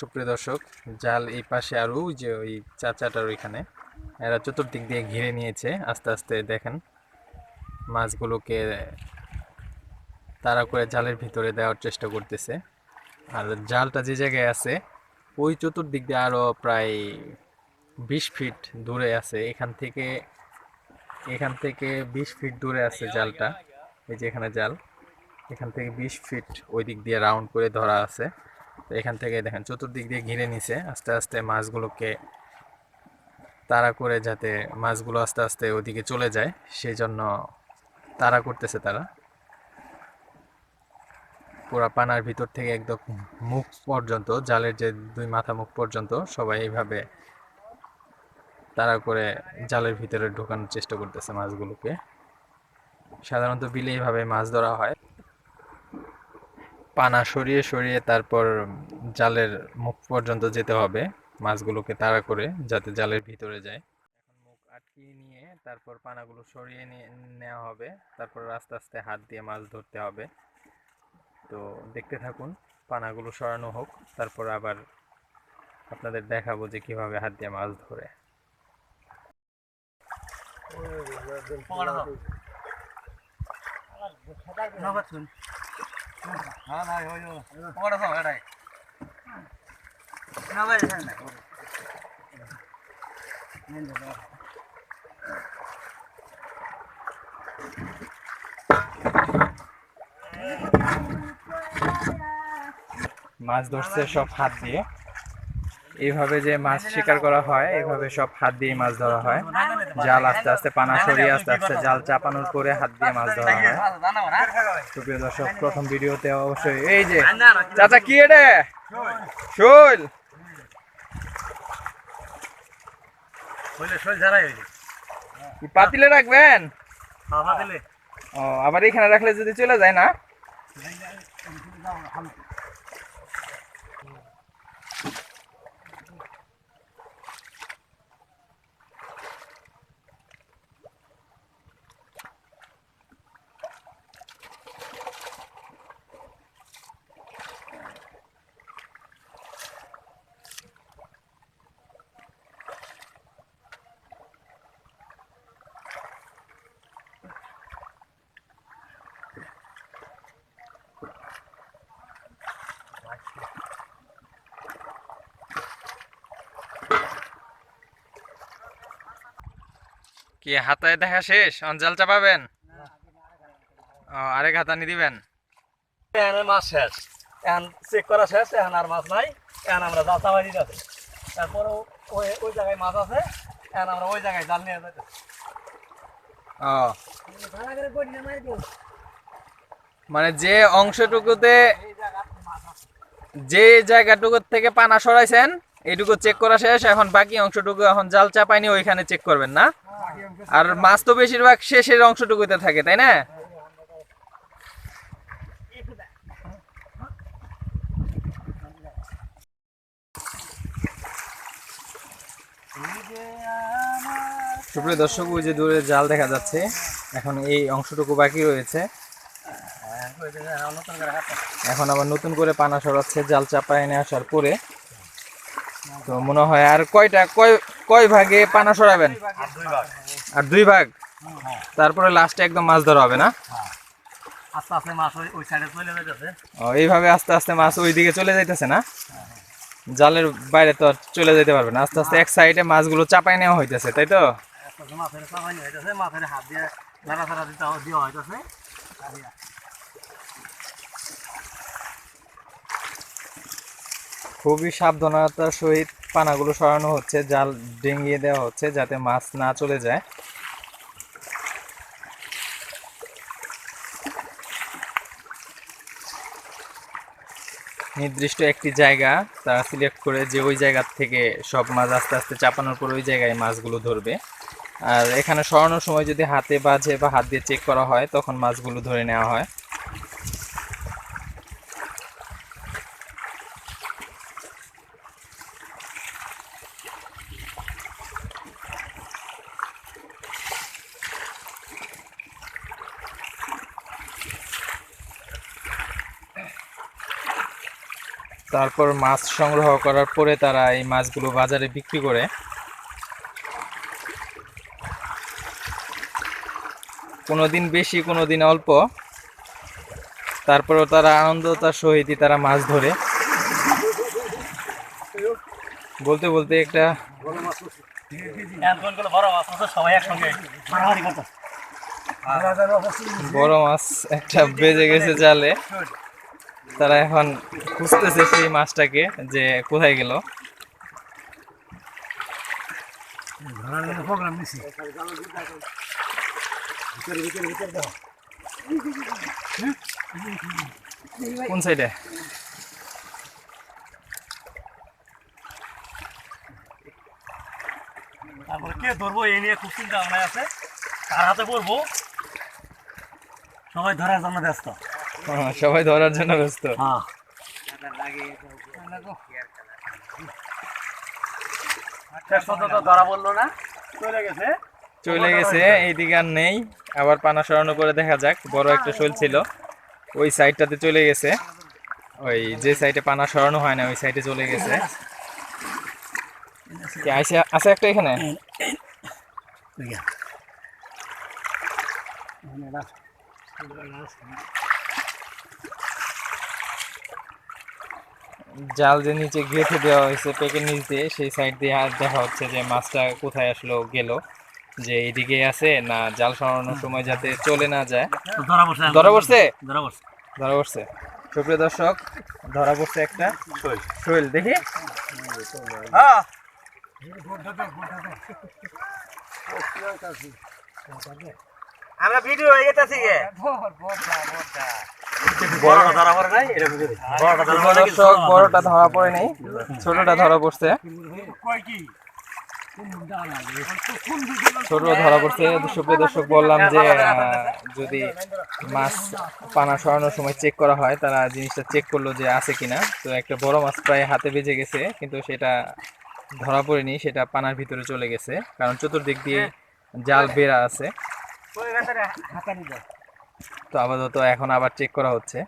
সুপ্রিয় দর্শক, জাল এই পাশে আর ওই যে ওই চাচাটার ওইখানে, এরা চতুর্দিক দিয়ে ঘিরে নিয়েছে, আস্তে আস্তে দেখেন মাছগুলোকে তারা করে জালের ভিতরে দেওয়ার চেষ্টা করতেছে। আর জালটা যে জায়গায় আছে, ওই চতুর্দিক দিয়ে আরও প্রায় বিশ ফিট দূরে আছে। এখান থেকে এখান থেকে বিশ ফিট দূরে আছে জালটা, এই যে এখানে জাল, এখান থেকে বিশ ফিট ওই দিক দিয়ে রাউন্ড করে ধরা আছে। এখান থেকে দেখেন চতুর্দিক দিয়ে ঘিরে নিছে। আস্তে আস্তে মাছগুলোকে তাড়া করে যাতে মাছগুলো আস্তে আস্তে ওদিকে চলে যায় সেই জন্য তাড়া করতেছে তারা। পুরা পানার ভিতর থেকে একদম মুখ পর্যন্ত, জালের যে দুই মাথা মুখ পর্যন্ত সবাই এইভাবে তাড়া করে জালের ভিতরে ঢোকানোর চেষ্টা করতেছে মাছগুলোকে। সাধারণত বিলে এইভাবে মাছ ধরা হয়। পানা সরিয়ে সরিয়ে তারপর জালের মুখ পর্যন্ত যেতে হবে মাছগুলোকে তাড়া করে যাতে জালের ভিতরে যায় এখন মুখ আটকিয়ে নিয়ে তারপর পানাগুলো সরিয়ে নিয়ে নেওয়া হবে তারপর আস্তে আস্তে হাত দিয়ে মাছ ধরতে হবে তো দেখতে থাকুন পানাগুলো সরানো হোক তারপর আবার আপনাদের দেখাবো যে কীভাবে হাত দিয়ে মাছ ধরে মাছ ধরছে সব হাত দিয়ে। এইভাবে যে মাছ শিকার করা হয় এইভাবে সব হাত দিয়ে মাছ ধরা হয় জাল আস্তে আস্তে পানা সরিয়ে আস্তে আস্তে জাল চাপানোর পরে হাত দিয়ে মাছ ধরা হয় সুপ্রিয় দর্শক প্রথম ভিডিওতে অবশ্যই এই যে চাচা কি এটা শোল পাতিলে রাখবেন ও আবার এখানে রাখলে যদি চলে যায় না কি হাতায় দেখা শেষ? অঞ্জাল চাপাবেন? ও আরেক হাতানি দিবেন? এখানে মাছ শেষ। এখন চেক করা শেষ এখন আর মাছ নাই। এখন আমরা জাল চাপাই দিতে আছে তারপরে ওই ওই জায়গায় মাছ আছে। এখন আমরা ওই জায়গায় জাল নিয়ে যাইতে ও। মানে যে অংশটুকুতে যে জায়গাটুকু থেকে পানা সরাইছেন এইটুকু চেক করা শেষ। এখন বাকি অংশটুকু এখন জাল চাপাইনি ওইখানে চেক করবেন না? আর মাছ তো বেশিরভাগ শেষের অংশটুকুতে থাকে, তাই না? সুপ্রিয় দর্শক, ওই যে দূরে জাল দেখা যাচ্ছে। এখন এই অংশটুকু বাকি রয়েছে। এখন আবার নতুন করে পানা সরাচ্ছে, জাল চাপা এনে আসার পরে। তো মনে হয় আর কয়টা কয় কয় ভাগে পানা সরাবেন? আর দুই ভাগ? তারপরে লাস্টে একদম মাছ ধরা হবে না? আস্তে আস্তে মাছ ওই সাইডে চলে যাইতেছে। ও এইভাবে আস্তে আস্তে মাছ ওই দিকে চলে যাইতেছে না? জালের বাইরে তো আর চলে যেতে পারবে না। আস্তে আস্তে এক সাইডে মাছগুলো চাপাই নেওয়া হইতেছে তাই তো? মাছের চাপাই হইতেছে মাছের হাত দিয়ে নাড়াচাড়া দিতে দেওয়া হইতেছে। খুবই সাবধানতার সহিত পানাগুলো সরানো হচ্ছে, জাল ডেঙ্গিয়ে দেওয়া হচ্ছে যাতে মাছ না চলে যায়। নির্দিষ্ট একটি জায়গা তারা সিলেক্ট করে যে ওই জায়গা থেকে সব মাছ আস্তে আস্তে চাপানোর পর ওই জায়গায় মাছগুলো ধরবে। আর এখানে সরানোর সময় যদি হাতে বাজে বা হাত দিয়ে চেক করা হয়, তখন মাছগুলো ধরে নেওয়া হয়। তারপর মাছ সংগ্রহ করার পরে তারা এই মাছগুলো বাজারে বিক্রি করে। কোনো দিন বেশি কোনো দিন অল্প। তারপরেও তারা আনন্দতার সহিতই তারা মাছ ধরে। বলতে বলতে একটা বড় মাছ একটা বেজে গেছে জালে। তারা এখন খুঁজতেছে সেই মাছটাকে যে কোথায় গেল। কোন সাইডে? তারপরে কে ধরবো এই নিয়ে খুব চিন্তা ভাবনা আছে। কার হাতে পড়ব সবাই ধরার জন্য ব্যস্ত। সবাই ধরার জন্য ব্যস্ত। হ্যাঁ। ধরা বলল না? চলে গেছে। চলে গেছে এইদিকে আর নেই। আবার পানা সরানো করে দেখা যাক বড় একটা শোল ছিল। ওই সাইডটাতে চলে গেছে। ওই যে সাইডে পানা সরানো হয় না ওই সাইডে চলে গেছে। আছে একটা এখানে? জাল যে নিচে গেঁথে দেওয়া হয়েছে পেকের নিচ দিয়ে সেই সাইড দিয়ে আর দেখা হচ্ছে যে মাছটা কোথায় আসলো গেল। যে এদিকে আছে না জাল সরানোর সময় যাতে চলে না যায়। ধরা পড়ছে ধরা পড়ছে? ধরা পড়ছে। ধরা পড়ছে। সুপ্রিয় দর্শক ধরা পড়ছে একটা। শৈল। দেখি। হ্যাঁ। আমরা ভিডিও হয়ে গেছে বড়টা ধরা পড়ে নাই বড়টা ধরা পড়ে ছোটটা ধরা পড়ছে। ছোট ধরা পড়ছে। সুপ্রিয় দর্শক বললাম যে যদি মাছ পানা সরানোর সময় চেক করা হয় তারা জিনিসটা চেক করল যে আছে কিনা। তো একটা বড় মাছ প্রায় হাতে বেজে গেছে কিন্তু সেটা ধরা পড়েনি সেটা পানার ভিতরে চলে গেছে। কারণ চতুর্দিক দিয়ে জাল বেড়া আছে। তো আপাতত এখন আবার চেক করা হচ্ছে।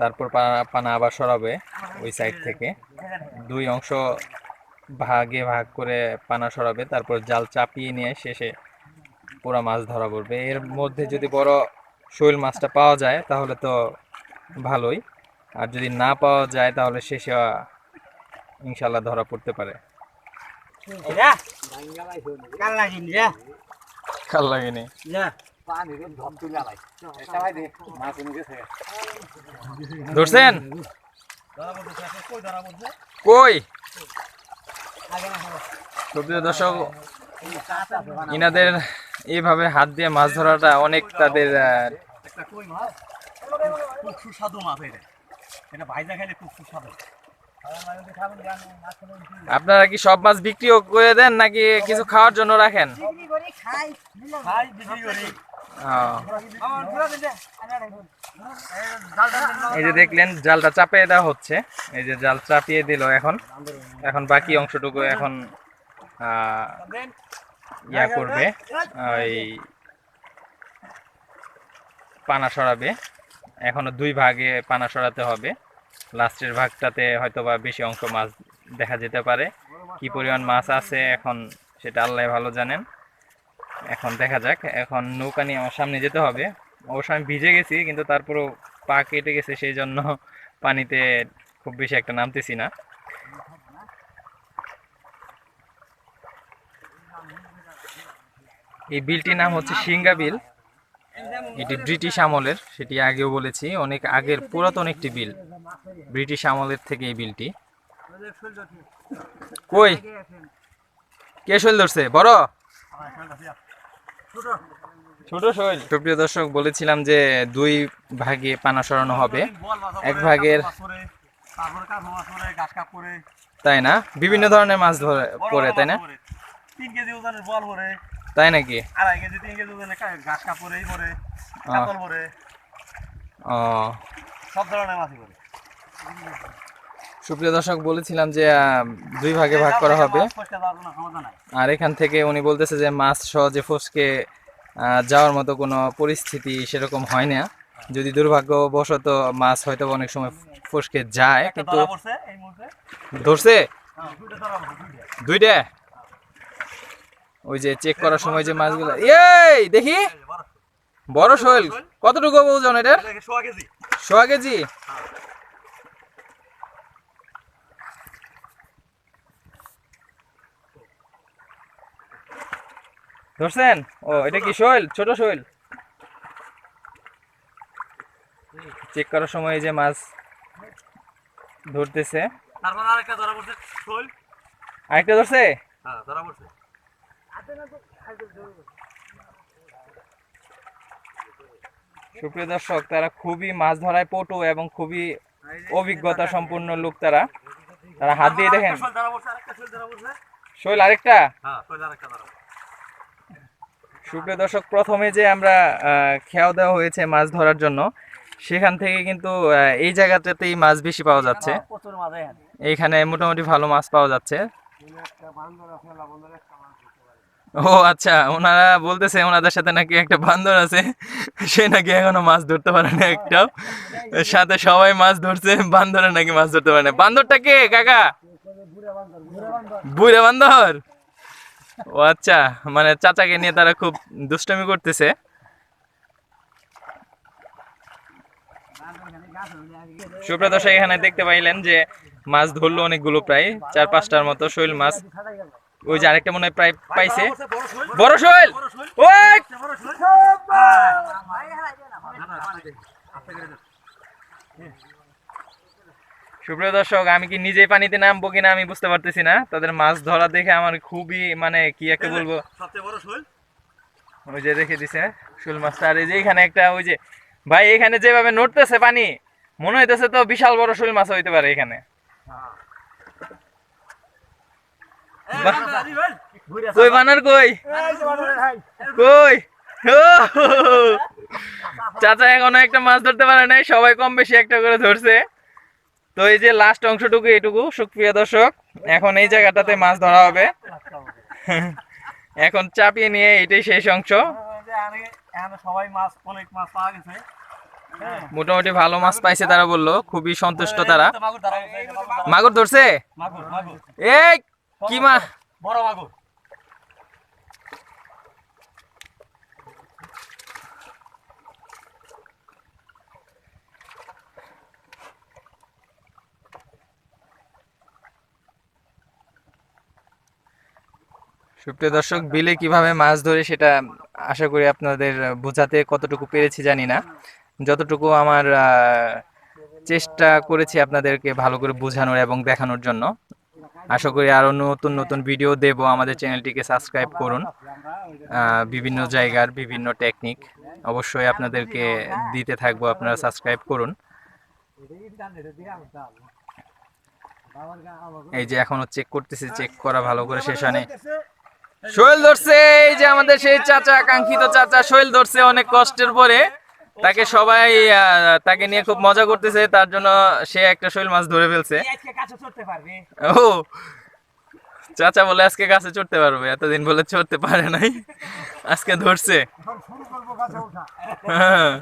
তারপর পানা আবার সরাবে ওই সাইড থেকে। দুই অংশ ভাগে ভাগ করে পানা সরাবে, তারপর জাল চাপিয়ে নিয়ে শেষে পুরা মাছ ধরা পড়বে। এর মধ্যে যদি বড় শৈল মাছটা পাওয়া যায়, তাহলে তো ভালোই। আর যদি না পাওয়া যায়, তাহলে শেষে ইনশাল্লাহ ধরা পড়তে পারে। কাল খাল লাগেনি ধরছেন? কই? সুপ্রিয় দর্শক ইনাদের এইভাবে হাত দিয়ে মাছ ধরাটা অনেক তাদের খুব সুস্বাদু মাছ এটা। এটা ভাইজা খাইলে খুব সুস্বাদু। আপনারা কি সব মাছ বিক্রিও করে দেন নাকি কিছু খাওয়ার জন্য রাখেন? আহ, এই যে দেখলেন জালটা চাপিয়ে দেওয়া হচ্ছে। এই যে জাল চাপিয়ে দিল এখন। এখন বাকি অংশটুকু এখন ইয়া করবে ওই পানা সরাবে। এখনও দুই ভাগে পানা সরাতে হবে। লাস্টের ভাগটাতে হয়তো বা বেশি অংশ মাছ দেখা যেতে পারে। কি পরিমাণ মাছ আছে এখন সেটা আল্লাহ ভালো জানেন। এখন দেখা যাক, এখন নৌকা নিয়ে আমার সামনে যেতে হবে। অবশ্য আমি ভিজে গেছি, কিন্তু তারপরেও পা কেটে গেছে, সেই জন্য পানিতে খুব বেশি একটা নামতেছি না। এই বিলটির নাম হচ্ছে সিঙ্গা বিল এটি ব্রিটিশ আমলের, সেটি আগেও বলেছি, অনেক আগের পুরাতন একটি বিল। ব্রিটিশ আমলের থেকে এই বিলটি। কই? কে শৈল ধরছে? বড়? ছোট শৈল। সুপ্রিয় দর্শক, বলেছিলাম যে দুই ভাগে পানা সরানো হবে। এক ভাগের- তাই না? বিভিন্ন ধরনের মাছ ধরে পড়ে, তাই না? তাই নাকি? আড়াই কেজি তিন কেজি ওজনের ঘাস কাপ পরে পরে কাতল পরে ও। সব ধরনের মাছই পরে সুপ্রিয় দর্শক বলেছিলাম যে দুই ভাগে ভাগ করা হবে। আর এখান থেকে উনি বলতেছে যে মাছ সহজে ফসকে যাওয়ার মতো কোনো পরিস্থিতি সেরকম হয় না। যদি দুর্ভাগ্যবশত মাছ হয়তো অনেক সময় ফসকে যায় কিন্তু ধরছে? হ্যাঁ, দুইটা ধরা পড়ছে দুইটা দুইটা ওই যে চেক করার সময় যে মাছগুলো এই দেখি। বড়। শৈল। কতটুকু ওজন এটার? এটা সোয়া কেজি। ধরছেন? ও এটা কি শৈল? ছোট শৈল। চেক করার সময় যে মাছ ধরতেছে। আরেকটা ধরা পড়ছে শোল। আরেকটা ধরছে? হ্যাঁ ধরা পড়ছে। সুপ্রিয় দর্শক তারা খুবই মাছ ধরায় পটু এবং খুবই অভিজ্ঞতা সম্পন্ন লোক তারা। তারা হাত দিয়ে দেখেন। আরেকটা শোল আরেকটা শোল ধরা পড়ছে শৈল আরেকটা হ্যাঁ সুপ্রিয় দর্শক প্রথমে যে আমরা আহ, খেয়াও দেওয়া হয়েছে মাছ ধরার জন্য সেখান থেকে কিন্তু আহ, এই জায়গাটাতেই মাছ বেশি পাওয়া যাচ্ছে। এখানে। এইখানে মোটামুটি ভালো মাছ পাওয়া যাচ্ছে। ও আচ্ছা ওনারা বলতেছে ওনাদের সাথে নাকি একটা বান্দর আছে, সে নাকি এখনও মাছ ধরতে পারে না একটাও সাথে সবাই মাছ ধরছে, বান্দরে নাকি মাছ ধরতে পারে না। বান্দরটা কে, কাকা? বুড়ে বান্দর? ও আচ্ছা মানে চাচাকে নিয়ে তারা খুব দুষ্টমি করতেছে। সুপ্রিয় এখানে দেখতে পাইলেন যে মাছ ধরলো অনেকগুলো প্রায়, চার পাঁচটার মতো শৈল মাছ। ওই যে আরেকটা মনে হয় প্রায় পাইছে। বড় শৈল ওই! সুপ্রিয় দর্শক আমি কি নিজেই পানিতে নামবো কিনা আমি বুঝতে পারতেছি না। তাদের মাছ ধরা দেখে আমার খুবই মানে কি একটা বলব। ওই যে রেখে দিছে শোল মাছটা। আর এই যে এখানে একটা ওই যে ভাই এখানে যেভাবে নড়তেছে পানি মনে হইতেছে তো বিশাল বড় শোল মাছ হইতে পারে এখানে। বাহ। কই বানার কই? কই? চাচা এখনও একটা মাছ ধরতে পারে নাই সবাই কম বেশি একটা করে ধরছে। তো এই যে লাস্ট অংশটুকু এটুকু সুপ্রিয় দর্শক এখন এই জায়গাটাতে মাছ ধরা হবে। এখন চাপিয়ে নিয়ে এটাই শেষ অংশ। সবাই মাছ অনেক মাছ পাওয়া গেছে। মোটামুটি ভালো মাছ পাইছে তারা বলল খুবই সন্তুষ্ট তারা। মাগুর ধরছে? এই কি মা? বড় মাগুর। সুপ্রিয় দর্শক বিলে কীভাবে মাছ ধরে সেটা আশা করি আপনাদের বোঝাতে কতটুকু পেরেছি জানি না। যতটুকু আমার আহ, চেষ্টা করেছি আপনাদেরকে ভালো করে বোঝানোর এবং দেখানোর জন্য। আশা করি আরও নতুন নতুন ভিডিও দেব। আমাদের চ্যানেলটিকে সাবস্ক্রাইব করুন। বিভিন্ন জায়গার বিভিন্ন টেকনিক অবশ্যই আপনাদেরকে দিতে থাকব, আপনারা সাবস্ক্রাইব করুন। এই যে এখনও চেক করতেছি চেক করা ভালো করে শেষ হয়নি। শৈল ধরছে, এই যে আমাদের সেই চাচা, কাঙ্ক্ষিত চাচা শৈল ধরছে অনেক কষ্টের পরে। তাকে সবাই তাকে নিয়ে খুব মজা করতেছে তার জন্য সে একটা শৈল মাছ ধরে ফেলছে। ও চাচা বলে আজকে গাছে চড়তে পারবে এতদিন বলে চড়তে পারে নাই আজকে ধরছে। হ্যাঁ।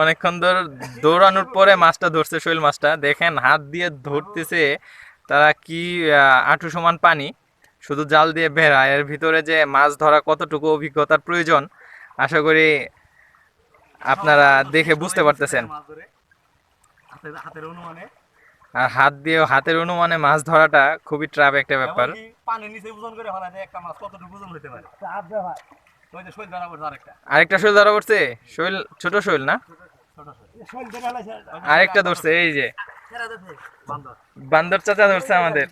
অনেকক্ষণ ধর দৌড়ানোর পরে মাছটা ধরছে শৈল মাছটা। দেখেন হাত দিয়ে ধরতেছে তারা কি আহ, হাঁটু সমান পানি। শুধু জাল দিয়ে বেড়া এর ভিতরে যে মাছ ধরা কতটুকু অভিজ্ঞতার প্রয়োজন আশা করি আপনারা দেখে বুঝতে পারতেছেন। আর হাত দিয়ে হাতের অনুমানে মাছ ধরাটা খুবই ট্রাপ একটা ব্যাপার। পানির নিচে ওজন করে ফেলা যায় একটা মাছ কতটুকু ওজন হতে পারে। ওই যে শৈল ধরা পড়ছে আরেকটা। শৈল ধরা পড়ছে শৈল ছোট শৈল না? আরেকটা ধরছে এই যে। বান্দর চাচা ধরছে আমাদের।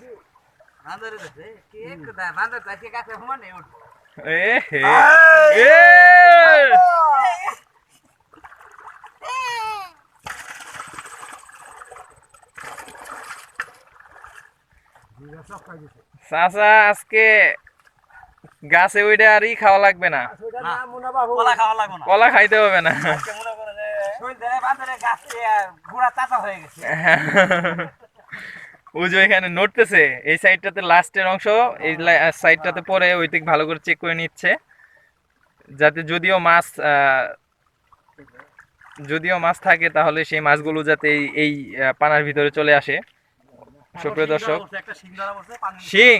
চাচা আজকে গাছে ওইটা আর ই খাওয়া লাগবে না। কলা খাওয়া লাগবে কলা খাইতে হবে না। আজকে মনে করে ওই যে এখানে নড়তেছে, এই সাইডটাতে লাস্টের অংশ, এই সাইডটাতে পরে ওই দিক ভালো করে চেক করে নিচ্ছে। যাতে যদিও মাছ যদিও মাছ থাকে, তাহলে সেই মাছগুলো যাতে এই- পানার ভিতরে চলে আসে। সুপ্রিয় দর্শক, শিং!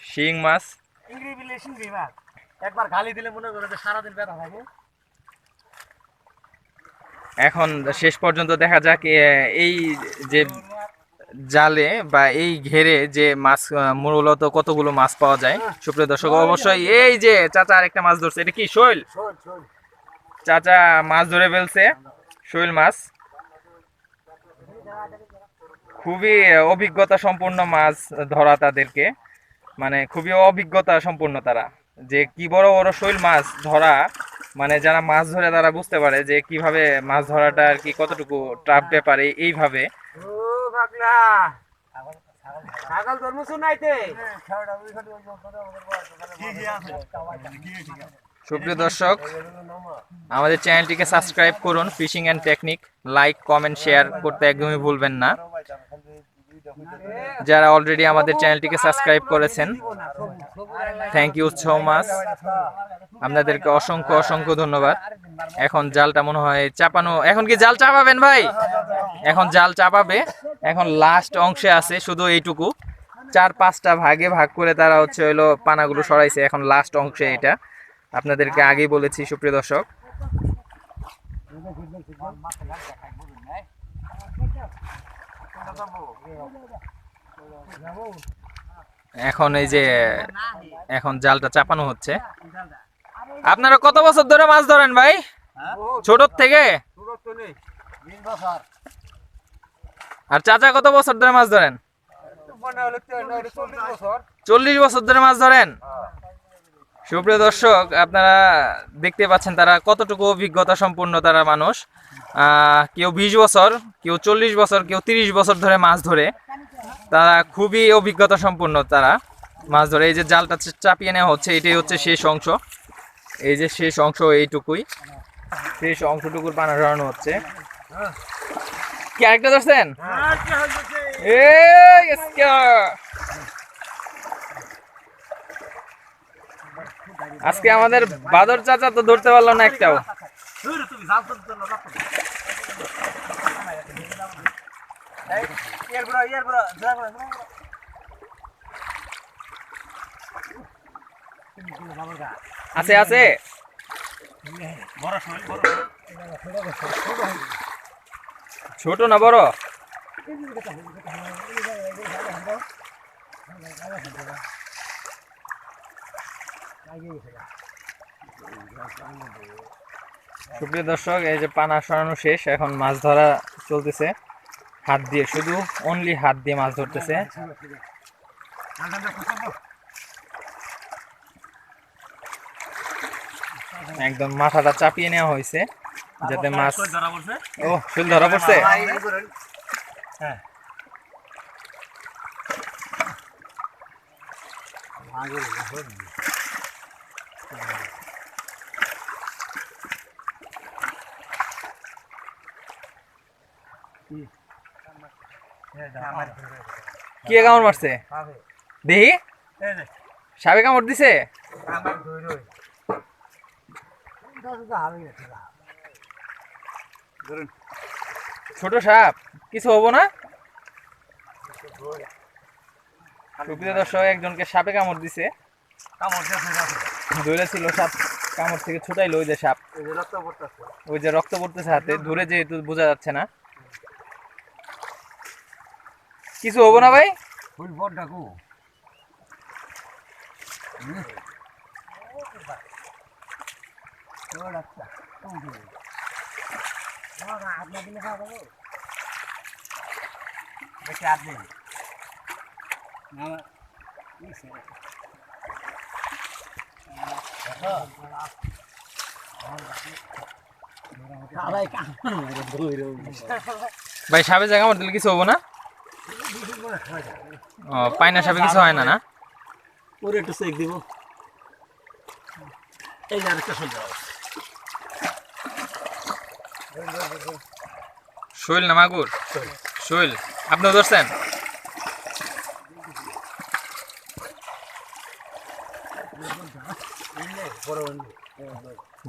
শিং মাছ। একবার গালি দিলে মনে করে সারাদিন ব্যথা থাকে এখন শেষ পর্যন্ত দেখা যাক এই যে জালে বা এই ঘেরে যে মাছ মূলত কতগুলো মাছ পাওয়া যায়। সুপ্রিয় দর্শক অবশ্যই এই যে চাচা আরেকটা মাছ ধরছে। এটা কি শৈল? চাচা মাছ ধরে ফেলছে শৈল মাছ। খুবই অভিজ্ঞতা সম্পূর্ণ মাছ ধরা তাদেরকে। মানে খুবই অভিজ্ঞতা সম্পূর্ণ তারা। যে কি বড় বড় শৈল মাছ ধরা মানে যারা মাছ ধরে তারা বুঝতে পারে যে কীভাবে মাছ ধরাটা আর কি কতটুকু টাফ ব্যাপারে এইভাবে। সুপ্রিয় দর্শক আমাদের চ্যানেলটিকে সাবস্ক্রাইব করুন fishing and technique like comment share করতে একদমই ভুলবেন না। যারা অলরেডি আমাদের চ্যানেলটিকে সাবস্ক্রাইব করেছেন থ্যাংক ইউ সো মাচ আপনাদেরকে অসংখ্য অসংখ্য ধন্যবাদ। এখন জালটা মনে হয় চাপানো, এখন কি জাল চাপাবেন ভাই? এখন জাল চাপাবে। এখন লাস্ট অংশে আছে শুধু এইটুকু। চার পাঁচটা ভাগে ভাগ করে তারা হচ্ছে হলো পানাগুলো সরাইছে, এখন লাস্ট অংশে এটা। আপনাদেরকে আগেই বলেছি, সুপ্রিয় দর্শক। এখন এই যে, এখন জালটা চাপানো হচ্ছে। আপনারা কত বছর ধরে মাছ ধরেন ভাই? ছোট থেকে? আর চাচা কত বছর ধরে মাছ ধরেন? চল্লিশ বছর ধরে মাছ ধরেন? সুপ্রিয় দর্শক আপনারা দেখতে পাচ্ছেন তারা কতটুকু অভিজ্ঞতা সম্পূর্ণ তারা মানুষ। কেউ বিশ বছর কেউ চল্লিশ বছর কেউ তিরিশ বছর ধরে মাছ ধরে। তারা খুবই অভিজ্ঞতা সম্পূর্ণ তারা মাছ ধরে। এই যে জালটা চাপিয়ে নেওয়া হচ্ছে এটাই হচ্ছে শেষ অংশ। এই যে শেষ অংশ এইটুকুই। শেষ অংশটুকুর পানা ধরানো হচ্ছে। কি আরেকটা ধরছেন? এই আজকে আমাদের বাদর চাচা তো ধরতে পারল না একটাও। আছে আছে। ছোট না বড়? সুপ্রিয় দর্শক এই যে পানা সরানো শেষ এখন মাছ ধরা চলতেছে। হাত দিয়ে শুধু অনলি হাত দিয়ে মাছ ধরতেছে। একদম মাথাটা চাপিয়ে নেওয়া হয়েছে যাতে মাছ ও শুল ধরা পড়ছে? হ্যাঁ। কে কামড় মারছে? সাবে কামড় দিছে? ছোট সাপ, কিছু হব না? সুপ্রিয় দর্শক, একজনকে সাপে কামড় দিছে। ধরে ছিল সাপ, কামড় থেকে ছোটাই লই যে সাপ। ওই যে রক্ত পড়তেছে হাতে। ধরে যেহেতু বোঝা যাচ্ছে না। কিছু হব না ভাই? ভাই সাপে জায়গা কামড় দিলে কিছু হব না? ও পায়না সাপে কিছু হয় না না? ওরে একটু চেক দিব। এই যে আরেকটা শৈল। শৈল না মাগুর? শৈল। আপনি ধরছেন?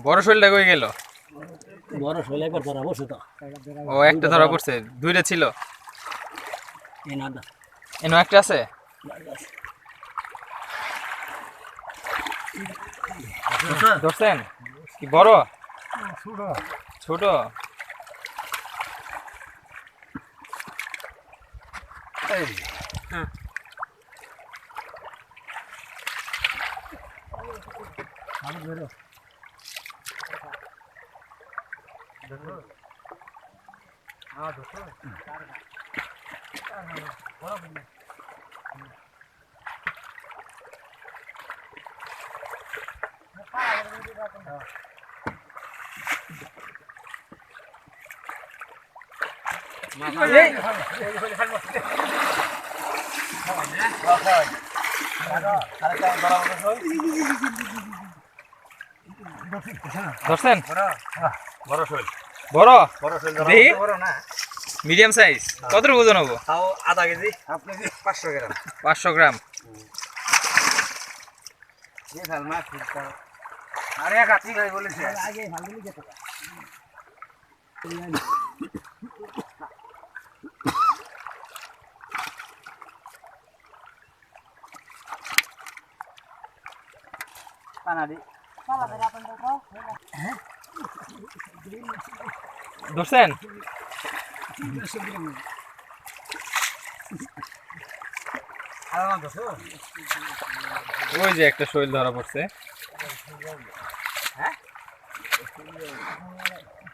বড় শৈলটা কই গেল? বড় শৈলে একবার ধরা বসে তো। ও একটা ধরা পড়ছে দুইটা ছিল। এনো একটা আছে? ধরছেন? কি বড়? ছোট। ধরছেন বড় শৈল বড় বড় শৈল দেখি। বড় না মিডিয়াম সাইজ কতটুকু ওজন হব? তাও আধা কেজি। আপনি পাঁচশো গ্রাম। পাঁচশো গ্রাম। আরে কাটি ভাই বলেছে। আগে ভালো যেতে ওই যে একটা শৈল ধরা পড়ছে।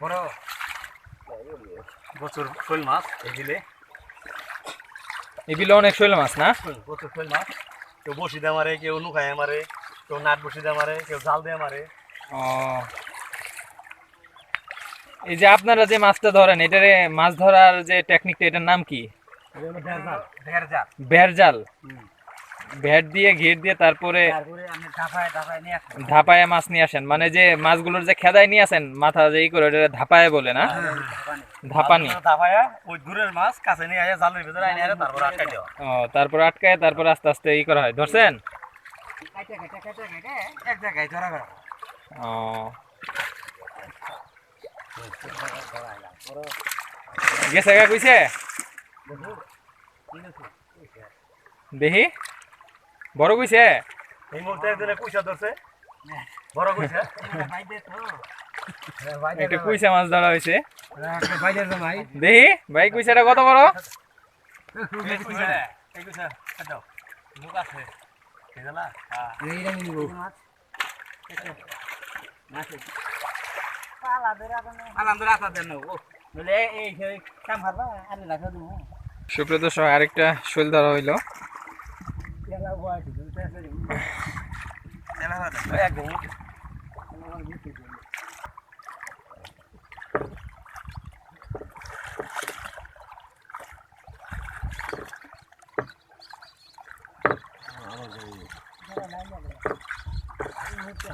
বড়। প্রচুর শৈল মাছ এই বিলে অনেক শৈল মাছ না? প্রচুর শৈল মাছ। কেউ বসি দিয়ে মারে কেউ নুকায় মারে কেউ নাট বসি দিয়ে মারে কেউ জাল দিয়ে মারে। ও এই যে আপনারা যে মাছটা ধরেন এটারে মাছ ধরার যে টেকনিকটা এটার নাম কি? ঢের জাল বের জাল ভ্যাট দিয়ে ঘির দিয়ে তারপরে ধাপায় মাছ নিয়ে আসেন। মানে যে মাছগুলোর যে খেদায় নিয়ে আসেন মাথা যে ই করে ওটা ধাপায় বলে না? ধাপানি ধাপায়া ওই দূরের মাছ কাছে নিয়ে আসে জালের ভিতরে আইনে তারপর আটকাই দেওয়া ও তারপর আটকায় তারপর আস্তে আস্তে ই করা হয়। ধরছেন? এক জায়গায় ধরা। ও। গেছে গা কইছে? দেখি বড় কইছে? এই মুহূর্তে একজনে কুইসা ধরছে। বড় একটা কুইসা মাছ ধরা হয়েছে বাইরে ভাই কুইসাটা কত বড়? এই কুইসা সহ আরেকটা শৈল ধরা হইল।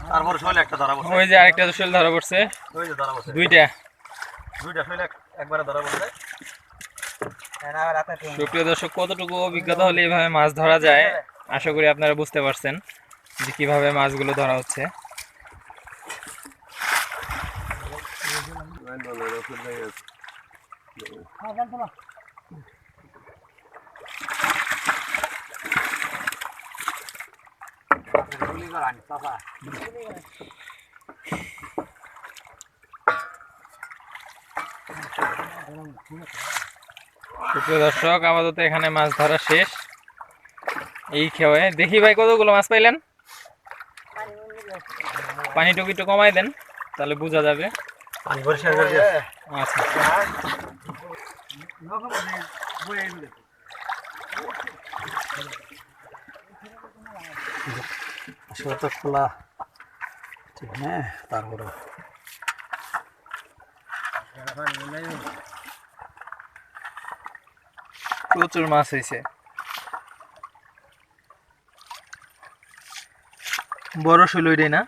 তারপর শৈল একটা ধরা বসে ওই যে আরেকটা শৈল ধরা পড়ছে। ওই যে ধরা বসে দুইটা। দুইটা শৈল এক- একবারে ধরা বসে সুপ্রিয় দর্শক কতটুকু অভিজ্ঞতা হলে এভাবে মাছ ধরা যায় আশা করি আপনারা বুঝতে পারছেন যে কীভাবে মাছগুলো ধরা হচ্ছে। সুপ্রিয় দর্শক আপাতত এখানে মাছ ধরা শেষ। এই খেয়ে দেখি ভাই কতগুলো মাছ পাইলেন? পানি টুকি একটু কমাই দেন তাহলে বোঝা যাবে। আচ্ছা। আসলে তো খোলা। ঠিক না? তারপরে প্রচুর মাছ হয়েছে। বড় শৈল ওইটাই না?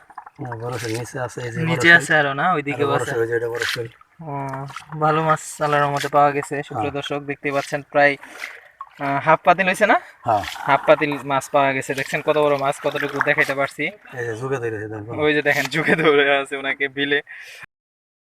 বড় শৈল নিচে আছে নিচে আছে আরও না? ওইদিকে বড় আছে শৈল যেটা বড় শৈল। ভালো মাছ আল্লাহর মধ্যে পাওয়া গেছে। সুপ্রিয় দর্শক দেখতে পাচ্ছেন প্রায় হাফ পাতিল হয়েছে না? হ্যাঁ। হাফ পাতিল মাছ পাওয়া গেছে। দেখছেন কত বড় মাছ কতটুকু দেখাইতে পারছি? ওই যে দেখেন যুগে ধরে আছে ওনাকে বিলে।